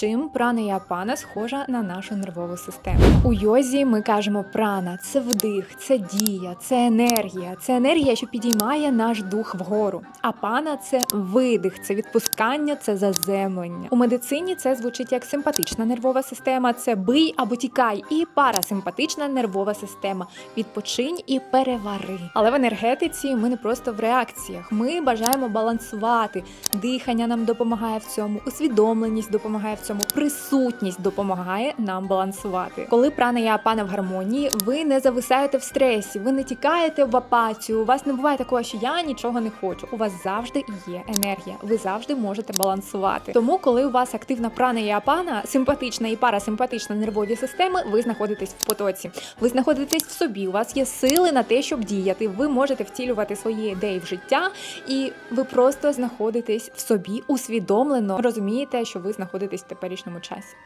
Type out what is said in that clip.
Чим прана і апана схожа на нашу нервову систему? У йозі ми кажемо прана це вдих, це дія, це енергія, це енергія, що підіймає наш дух вгору. Апана це видих, це відпускання, це заземлення. У медицині це звучить як симпатична нервова система, це бий або тікай, і парасимпатична нервова система. Відпочинь і перевари. Але в енергетиці ми не просто в реакціях. Ми бажаємо балансувати. Дихання нам допомагає в цьому, усвідомленість допомагає в цьому, присутність допомагає нам балансувати. Коли прана і апана в гармонії, ви не зависаєте в стресі, ви не тікаєте в апатію. У вас не буває такого, що я нічого не хочу. У вас завжди є енергія. Ви завжди можете балансувати. Тому, коли у вас активна прана і апана, симпатична і парасимпатична нервові системи, ви знаходитесь в потоці. Ви знаходитесь в собі. У вас є сили на те, щоб діяти. Ви можете втілювати свої ідеї в життя, і ви просто знаходитесь в собі усвідомлено розумієте, що ви знаходитесь в теперішньому часі.